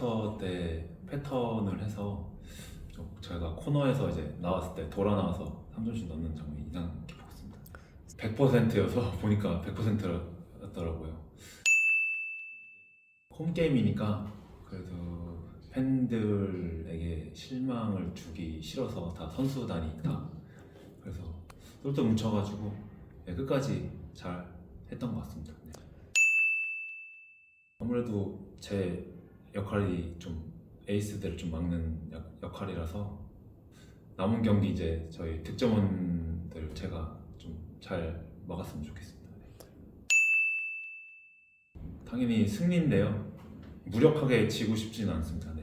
쿼터 때 패턴을 해서 좀 저희가 코너에서 이제 나왔을 때 돌아 나와서 3점씩 넣는 장면이 인상 깊었습니다. 100%여서 보니까 100%였더라고요. 홈 게임이니까 그래도 팬들에게 실망을 주기 싫어서 다 선수단이 다 그래서 똘똘 뭉쳐가지고 네, 끝까지 잘 했던 것 같습니다. 네. 아무래도 제 역할이 좀 에이스들을 좀 막는 역- 역할이라서 남은 경기 이제 저희 득점원들 제가 좀 잘 막았으면 좋겠습니다. 네. 당연히 승리인데요. 무력하게 지고 싶지는 않습니다. 네.